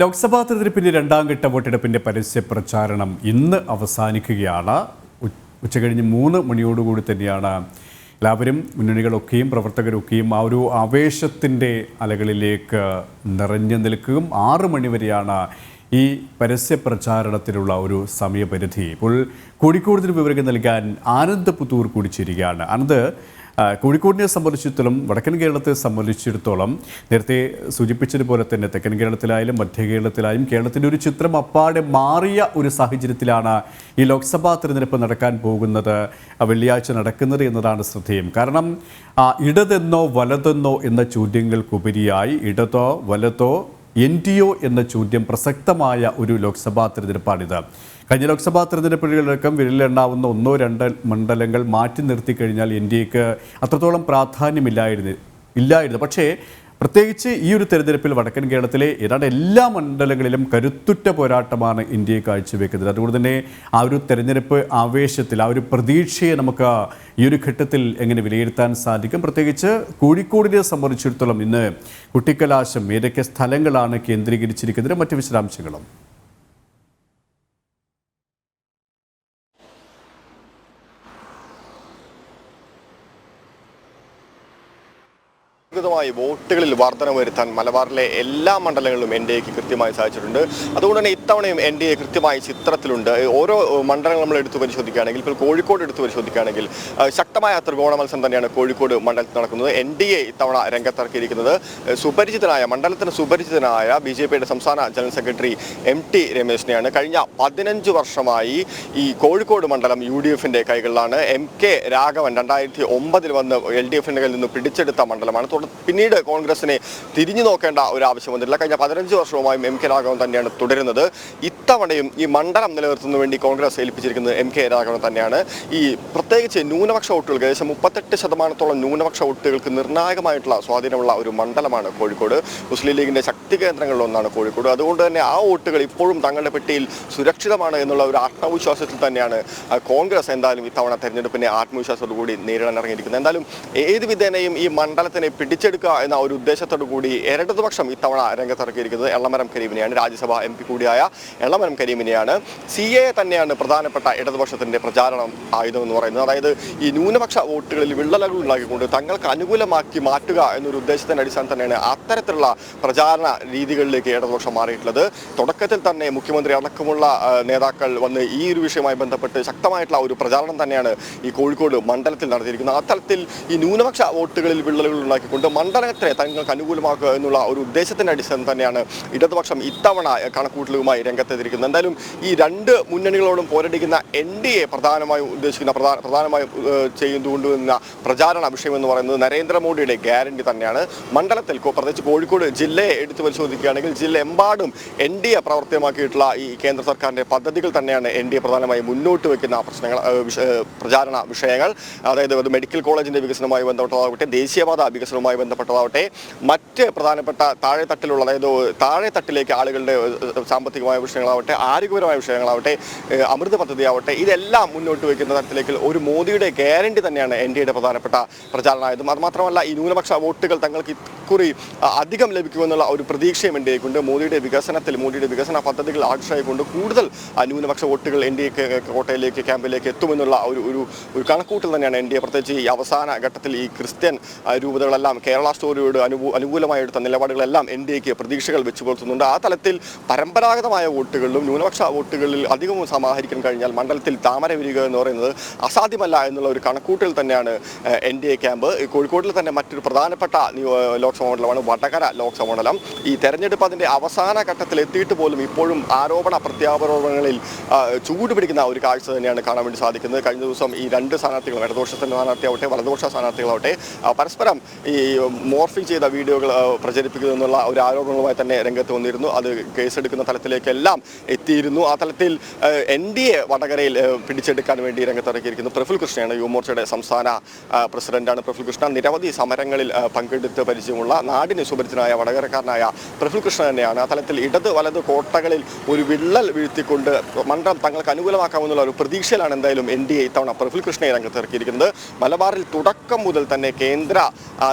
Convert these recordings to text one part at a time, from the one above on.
ലോക്സഭാ തെരഞ്ഞെടുപ്പിന്റെ രണ്ടാം ഘട്ട വോട്ടെടുപ്പിന്റെ പരസ്യ പ്രചാരണം ഇന്ന് അവസാനിക്കുകയാണ്. ഉച്ചകഴിഞ്ഞ് മൂന്ന് മണിയോടുകൂടി തന്നെയാണ് എല്ലാവരും മുന്നണികളൊക്കെയും പ്രവർത്തകരൊക്കെയും ആ ഒരു ആവേശത്തിന്റെ അലകളിലേക്ക് നിറഞ്ഞു നിൽക്കുകയും ആറ് മണിവരെയാണ് ഈ പരസ്യ പ്രചാരണത്തിനുള്ള ഒരു സമയപരിധി. ഇപ്പോൾ കോഴിക്കോട് വിവരങ്ങൾ നൽകാൻ ആനന്ദ് പുത്തൂർ കൂടി ചേരുകയാണ്. ആനന്ദ് കോഴിക്കോടിനെ സംബന്ധിച്ചിടത്തോളം വടക്കൻ കേരളത്തെ സംബന്ധിച്ചിടത്തോളം നേരത്തെ സൂചിപ്പിച്ചതുപോലെ തന്നെ തെക്കൻ കേരളത്തിലായാലും മധ്യ കേരളത്തിലായാലും കേരളത്തിന്റെ ഒരു ചിത്രം അപ്പാടെ മാറിയ ഒരു സാഹചര്യത്തിലാണ് ഈ ലോക്സഭാ തിരഞ്ഞെടുപ്പ് നടക്കാൻ പോകുന്നത് വെള്ളിയാഴ്ച നടക്കുന്നത് എന്നതാണ് ശ്രദ്ധേയം. കാരണം ഇടതെന്നോ വലതെന്നോ എന്ന ചോദ്യങ്ങൾക്കുപരിയായി ഇടതോ വലതോ എൻ ഡി ഒ എന്ന ചോദ്യം പ്രസക്തമായ ഒരു ലോക്സഭാ തെരഞ്ഞെടുപ്പാണിത്. കഴിഞ്ഞ ലോക്സഭാ തെരഞ്ഞെടുപ്പുകളിലടക്കം വിരലിലെണ്ണാവുന്ന ഒന്നോ രണ്ട് മണ്ഡലങ്ങൾ മാറ്റി നിർത്തി കഴിഞ്ഞാൽ എൻ ഡി എക്ക് അത്രത്തോളം പ്രാധാന്യമില്ലായിരുന്നു ഇല്ലായിരുന്നു. പക്ഷേ പ്രത്യേകിച്ച് ഈ ഒരു തെരഞ്ഞെടുപ്പിൽ വടക്കൻ കേരളത്തിലെ ഏതാണ്ട് എല്ലാ മണ്ഡലങ്ങളിലും കരുത്തുറ്റ പോരാട്ടമാണ് ഇന്ത്യയെ കാഴ്ചവെക്കുന്നത്. അതുകൊണ്ട് തന്നെ ആ ഒരു തെരഞ്ഞെടുപ്പ് ആവേശത്തിൽ ആ ഒരു പ്രതീക്ഷയെ നമുക്ക് ഈ ഒരു ഘട്ടത്തിൽ എങ്ങനെ വിലയിരുത്താൻ സാധിക്കും? പ്രത്യേകിച്ച് കോഴിക്കോടിനെ സംബന്ധിച്ചിടത്തോളം ഇന്ന് കുട്ടിക്കലാശം ഏതൊക്കെ സ്ഥലങ്ങളാണ് കേന്ദ്രീകരിച്ചിരിക്കുന്നത്? മറ്റ് വിശദാംശങ്ങളും. മായി വോട്ടുകളിൽ വർധന വരുത്താൻ മലബാറിലെ എല്ലാ മണ്ഡലങ്ങളിലും എൻ ഡി എക്ക് കൃത്യമായി സാധിച്ചിട്ടുണ്ട്. അതുകൊണ്ട് തന്നെ ഇത്തവണയും എൻ ഡി എ കൃത്യമായി ചിത്രത്തിലുണ്ട്. ഓരോ മണ്ഡലങ്ങൾ നമ്മൾ എടുത്തു പരിശോധിക്കുകയാണെങ്കിൽ ഇപ്പോൾ കോഴിക്കോട് എടുത്തു പരിശോധിക്കുകയാണെങ്കിൽ ശക്തമായ ത്രികോണ മത്സരം തന്നെയാണ് കോഴിക്കോട് മണ്ഡലത്തിൽ നടക്കുന്നത്. എൻ ഡി എ ഇത്തവണ രംഗത്തിറക്കിയിരിക്കുന്നത്. സുപരിചിതനായ മണ്ഡലത്തിന് സുപരിചിതനായ ബി ജെ പിയുടെ സംസ്ഥാന ജനറൽ സെക്രട്ടറി എം ടി രമേശിനെയാണ് കഴിഞ്ഞ പതിനഞ്ച് വർഷമായി ഈ കോഴിക്കോട് മണ്ഡലം യു ഡി എഫിന്റെ കൈകളിലാണ്. എം കെ രാഘവൻ രണ്ടായിരത്തി ഒമ്പതിൽ വന്ന് എൽ ഡി എഫിന്റെ കയ്യിൽ നിന്ന് പിടിച്ചെടുത്ത മണ്ഡലമാണ്. തുടർ- പിന്നീട് കോൺഗ്രസിനെ തിരിഞ്ഞു നോക്കേണ്ട ഒരു ആവശ്യം വന്നിട്ടില്ല. കഴിഞ്ഞ പതിനഞ്ച് വർഷവുമായും എം കെ രാഘവൻ തന്നെയാണ് തുടരുന്നത്. ഇത്തവണയും ഈ മണ്ഡലം നിലനിർത്തുന്നതിന് വേണ്ടി കോൺഗ്രസ് ഏൽപ്പിച്ചിരിക്കുന്നത് എം കെ രാഘവൻ തന്നെയാണ്. ഈ പ്രത്യേകിച്ച് ന്യൂനപക്ഷ വോട്ടുകൾക്ക് ഏകദേശം മുപ്പത്തെട്ട് ശതമാനത്തോളം ന്യൂനപക്ഷ വോട്ടുകൾക്ക് നിർണായകമായിട്ടുള്ള സ്വാധീനമുള്ള ഒരു മണ്ഡലമാണ് കോഴിക്കോട്. മുസ്ലിം ലീഗിന്റെ ശക്തി കേന്ദ്രങ്ങളിലൊന്നാണ് കോഴിക്കോട്. അതുകൊണ്ട് തന്നെ ആ വോട്ടുകൾ ഇപ്പോഴും തങ്ങളുടെ പെട്ടിയിൽ സുരക്ഷിതമാണ് എന്നുള്ള ഒരു ആത്മവിശ്വാസത്തിൽ തന്നെയാണ് കോൺഗ്രസ് എന്തായാലും ഇത്തവണ തെരഞ്ഞെടുപ്പിനെ ആത്മവിശ്വാസത്തോടു കൂടി നേരിടാൻ ഇറങ്ങിയിരിക്കുന്നത്. എന്തായാലും ഏത് വിധേനയും ഈ മണ്ഡലത്തിനെ പിടിച്ചെടുക്കുക എന്ന ഒരു ഉദ്ദേശത്തോടു കൂടി ഇടതുപക്ഷം ഇത്തവണ രംഗത്തിറക്കിയിരിക്കുന്നത് എള്ളമരം കരീമിനെയാണ്. രാജ്യസഭ എം പി കൂടിയായ എള്ളമരം കരീമിനെയാണ്. സി എ തന്നെയാണ് പ്രധാനപ്പെട്ട ഇടതുപക്ഷത്തിന്റെ പ്രചാരണം ആയുധം എന്ന് പറയുന്നത്. അതായത് ഈ ന്യൂനപക്ഷ വോട്ടുകളിൽ വിള്ളലുകൾ ഉണ്ടാക്കിക്കൊണ്ട് തങ്ങൾക്ക് അനുകൂലമാക്കി മാറ്റുക എന്നൊരു ഉദ്ദേശത്തിന്റെ അടിസ്ഥാനം തന്നെയാണ് അത്തരത്തിലുള്ള പ്രചാരണ രീതികളിലേക്ക് ഇടതുപക്ഷം മാറിയിട്ടുള്ളത്. തുടക്കത്തിൽ തന്നെ മുഖ്യമന്ത്രി അടക്കമുള്ള നേതാക്കൾ വന്ന് ഈ ഒരു വിഷയവുമായി ബന്ധപ്പെട്ട് ശക്തമായിട്ടുള്ള ഒരു പ്രചാരണം തന്നെയാണ് ഈ കോഴിക്കോട് മണ്ഡലത്തിൽ നടത്തിയിരിക്കുന്നത്. അത്തരത്തിൽ ഈ ന്യൂനപക്ഷ വോട്ടുകളിൽ വിള്ളലുകൾ ഉണ്ടാക്കിക്കൊണ്ട് മണ്ഡലത്തെ തങ്ങൾക്ക് അനുകൂലമാക്കുക എന്നുള്ള ഒരു ഉദ്ദേശത്തിന്റെ അടിസ്ഥാനം തന്നെയാണ് ഇടതുപക്ഷം ഇത്തവണ കണക്കൂട്ടലുമായി രംഗത്തെത്തിയിരിക്കുന്നത്. എന്തായാലും ഈ രണ്ട് മുന്നണികളോടും പോരടിക്കുന്ന എൻ ഡി എ പ്രധാനമായും ഉദ്ദേശിക്കുന്ന പ്രധാന പ്രധാനമായും ചെയ്തുകൊണ്ടുവരുന്ന പ്രചാരണ വിഷയം എന്ന് പറയുന്നത് നരേന്ദ്രമോദിയുടെ ഗ്യാരണ്ടി തന്നെയാണ്. മണ്ഡലത്തിൽ പ്രത്യേകിച്ച് കോഴിക്കോട് ജില്ലയെ എടുത്തു പരിശോധിക്കുകയാണെങ്കിൽ ജില്ല എമ്പാടും എൻ ഡി എ പ്രാവർത്തികമാക്കിയിട്ടുള്ള ഈ കേന്ദ്ര സർക്കാരിന്റെ പദ്ധതികൾ തന്നെയാണ് എൻ ഡി എ പ്രധാനമായും മുന്നോട്ട് വയ്ക്കുന്ന പ്രശ്നങ്ങൾ പ്രചാരണ വിഷയങ്ങൾ. അതായത് മെഡിക്കൽ കോളേജിന്റെ വികസനവുമായി ബന്ധപ്പെട്ടതാകട്ടെ ദേശീയപാത വികസനവുമായി ബന്ധപ്പെട്ടതാവട്ടെ മറ്റ് പ്രധാനപ്പെട്ട താഴെത്തട്ടിലുള്ള അതായത് താഴെ തട്ടിലേക്ക് ആളുകളുടെ സാമ്പത്തികമായ വിഷയങ്ങളാവട്ടെ ആരോഗ്യപരമായ വിഷയങ്ങളാവട്ടെ അമൃത് അമൃത പദ്ധതി ആവട്ടെ ഇതെല്ലാം മുന്നോട്ട് വയ്ക്കുന്ന തരത്തിലേക്ക് ഒരു മോദിയുടെ ഗ്യാരണ്ടി തന്നെയാണ് എൻ ഡി എയുടെ പ്രധാനപ്പെട്ട പ്രചാരണമായതും. അതുമാത്രമല്ല ഈ ന്യൂനപക്ഷ വോട്ടുകൾ തങ്ങൾക്ക് ഇക്കുറി അധികം ലഭിക്കുമെന്നുള്ള ഒരു പ്രതീക്ഷയും എൻ ഡി എക്കുണ്ട് മോദിയുടെ വികസനത്തിൽ മോദിയുടെ വികസന പദ്ധതികൾ ആകർഷമായിക്കൊണ്ട് കൂടുതൽ ന്യൂനപക്ഷ വോട്ടുകൾ എൻ ഡി എ കോട്ടയിലേക്ക് ക്യാമ്പിലേക്ക് എത്തുമെന്നുള്ള ഒരു ഒരു കണക്കൂട്ടൽ തന്നെയാണ് എൻ ഡി എ. പ്രത്യേകിച്ച് ഈ അവസാന ഘട്ടത്തിൽ ഈ ക്രിസ്ത്യൻ രൂപതകളെല്ലാം കേരള സ്റ്റോറിയോട് അനുകൂ അനുകൂലമായെടുത്ത നിലപാടുകളെല്ലാം എൻ ഡി എക്ക് പ്രതീക്ഷകൾ വെച്ചു പുലർത്തുന്നുണ്ട്. ആ തലത്തിൽ പരമ്പരാഗതമായ വോട്ടുകളിലും ന്യൂനപക്ഷ വോട്ടുകളിൽ അധികവും സമാഹരിക്കാൻ കഴിഞ്ഞാൽ മണ്ഡലത്തിൽ താമര വിരിക എന്ന് പറയുന്നത് അസാധ്യമല്ല എന്നുള്ള ഒരു കണക്കൂട്ടിൽ തന്നെയാണ് എൻ ഡി എ ക്യാമ്പ്. കോഴിക്കോട്ടിൽ തന്നെ മറ്റൊരു പ്രധാനപ്പെട്ട ലോക്സഭ മണ്ഡലമാണ് വടകര ലോക്സഭാ മണ്ഡലം. ഈ തെരഞ്ഞെടുപ്പ് അതിന്റെ അവസാന ഘട്ടത്തിൽ എത്തിയിട്ട് പോലും ഇപ്പോഴും ആരോപണ പ്രത്യാരോപണങ്ങളിൽ ചൂട് പിടിക്കുന്ന ഒരു കാഴ്ച തന്നെയാണ് കാണാൻ വേണ്ടി സാധിക്കുന്നത്. കഴിഞ്ഞ ദിവസം ഈ രണ്ട് സ്ഥാനാർത്ഥികളും ഇടതുപക്ഷത്തിന്റെ സ്ഥാനാർത്ഥിയാവട്ടെ വലതുപക്ഷ സ്ഥാനാർത്ഥികളാവട്ടെ പരസ്പരം ഈ മോർഫിംഗ് ചെയ്ത വീഡിയോകൾ പ്രചരിപ്പിക്കുന്നു എന്നുള്ള ഒരു ആരോപണങ്ങളുമായി തന്നെ രംഗത്ത് വന്നിരുന്നു. അത് കേസെടുക്കുന്ന തലത്തിലേക്കെല്ലാം എത്തിയിരുന്നു. ആ തലത്തിൽ എൻ ഡി എ വടകരയിൽ പിടിച്ചെടുക്കാൻ വേണ്ടി രംഗത്തിറക്കിയിരിക്കുന്നു പ്രഫുൽ കൃഷ്ണയാണ് യുവമോർച്ചയുടെ സംസ്ഥാന പ്രസിഡന്റാണ് പ്രഫുൽ കൃഷ്ണ. നിരവധി സമരങ്ങളിൽ പങ്കെടുത്ത് പരിചയമുള്ള നാടിന് സുപരിചിതനായ വടകരക്കാരനായ പ്രഫുൽ കൃഷ്ണ തന്നെയാണ്. ആ തലത്തിൽ ഇടത് വലത് കോട്ടകളിൽ ഒരു വിള്ളൽ വീഴ്ത്തിക്കൊണ്ട് മണ്ഡലം തങ്ങൾക്ക് അനുകൂലമാക്കാമെന്നുള്ള ഒരു പ്രതീക്ഷയിലാണ് എന്തായാലും എൻ ഡി എ ഇത്തവണ പ്രഫുൽ കൃഷ്ണയെ രംഗത്തിറക്കിയിരിക്കുന്നത്. മലബാറിൽ തുടക്കം മുതൽ തന്നെ കേന്ദ്ര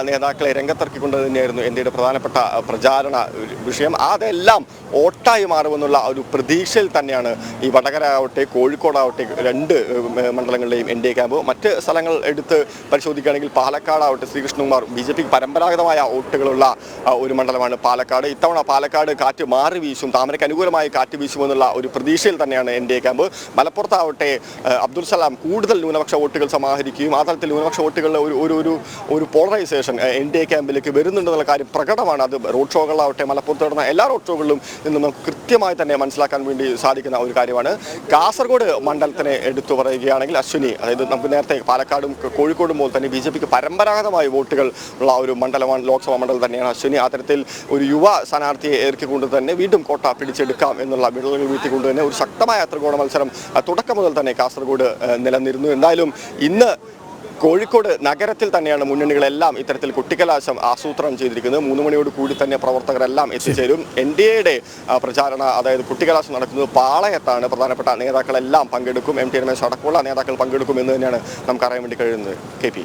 നേതാക്കൾ നേതാക്കളെ രംഗത്തിറക്കിക്കൊണ്ട് തന്നെയായിരുന്നു ഇന്ത്യയുടെ പ്രധാനപ്പെട്ട പ്രചാരണ വിഷയം. അതെല്ലാം ഓട്ടായി മാറുമെന്നുള്ള ഒരു പ്രതീക്ഷയിൽ തന്നെയാണ് ഈ വടകര ആവട്ടെ കോഴിക്കോടാവട്ടെ രണ്ട് മണ്ഡലങ്ങളിലെയും എൻ ഡി എ ക്യാമ്പ്. മറ്റ് സ്ഥലങ്ങൾ എടുത്ത് പരിശോധിക്കുകയാണെങ്കിൽ പാലക്കാടാവട്ടെ ശ്രീകൃഷ്ണകുമാർ ബി ജെ പിക്ക് പരമ്പരാഗതമായ വോട്ടുകളുള്ള ഒരു മണ്ഡലമാണ് പാലക്കാട്. ഇത്തവണ പാലക്കാട് കാറ്റ് മാറി വീശും താമരയ്ക്ക് അനുകൂലമായി കാറ്റ് വീശുമെന്നുള്ള ഒരു പ്രതീക്ഷയിൽ തന്നെയാണ് എൻ ഡി എ ക്യാമ്പ്. മലപ്പുറത്താവട്ടെ അബ്ദുൽ സലാം കൂടുതൽ ന്യൂനപക്ഷ വോട്ടുകൾ സമാഹരിക്കുകയും ആ തരത്തിൽ ന്യൂനപക്ഷ വോട്ടുകളുടെ ഒരു ഒരു ഒരു പോളറൈസേഷൻ എൻ ഡി എ ക്യാമ്പിലേക്ക് വരുന്നുണ്ടെന്നുള്ള കാര്യം പ്രകടമാണ്. അത് റോഡ് ഷോകളാവട്ടെ മലപ്പുറത്ത് നടന്ന എല്ലാ റോഡ് ഷോകളിലും നിന്ന് നമുക്ക് കൃത്യമായി തന്നെ മനസ്സിലാക്കാൻ വേണ്ടി സാധിക്കുന്ന ഒരു കാര്യമാണ്. കാസർഗോഡ് മണ്ഡലത്തിനെ എടുത്തു പറയുകയാണെങ്കിൽ അശ്വിനി അതായത് നമുക്ക് നേരത്തെ പാലക്കാടും കോഴിക്കോടും പോലെ തന്നെ ബി ജെ പിക്ക് പരമ്പരാഗതമായ വോട്ടുകൾ ഉള്ള ഒരു മണ്ഡലമാണ് ലോക്സഭാ മണ്ഡലം തന്നെയാണ് അശ്വിനി. അത്തരത്തിൽ തരത്തിൽ ഒരു യുവ സ്ഥാനാർത്ഥിയെ ഏർക്കിക്കൊണ്ട് തന്നെ വീണ്ടും കോട്ട പിടിച്ചെടുക്കാം എന്നുള്ള വിടലുകൾ വീഴ്ത്തിക്കൊണ്ട് തന്നെ ഒരു ശക്തമായ ത്രികോണ മത്സരം തുടക്കം മുതൽ തന്നെ കാസർഗോഡ് നിലനിന്നിരുന്നു. എന്തായാലും ഇന്ന് കോഴിക്കോട് നഗരത്തിൽ തന്നെയാണ് മുന്നണികളെല്ലാം ഇത്തരത്തിൽ കുട്ടിക്കലാശം ആസൂത്രണം ചെയ്തിരിക്കുന്നത്. മൂന്ന് മണിയോട് കൂടി തന്നെ പ്രവർത്തകരെല്ലാം എത്തിച്ചേരും. എൻ ഡി എയുടെ പ്രചാരണ അതായത് കുട്ടിക്കലാശം നടക്കുന്നത് പാളയത്താണ്. പ്രധാനപ്പെട്ട നേതാക്കളെല്ലാം പങ്കെടുക്കും. എം ടി രമേശ് അടക്കമുള്ള നേതാക്കൾ പങ്കെടുക്കും എന്ന് തന്നെയാണ് നമുക്ക് അറിയാൻ വേണ്ടി കഴിയുന്നത്. K P.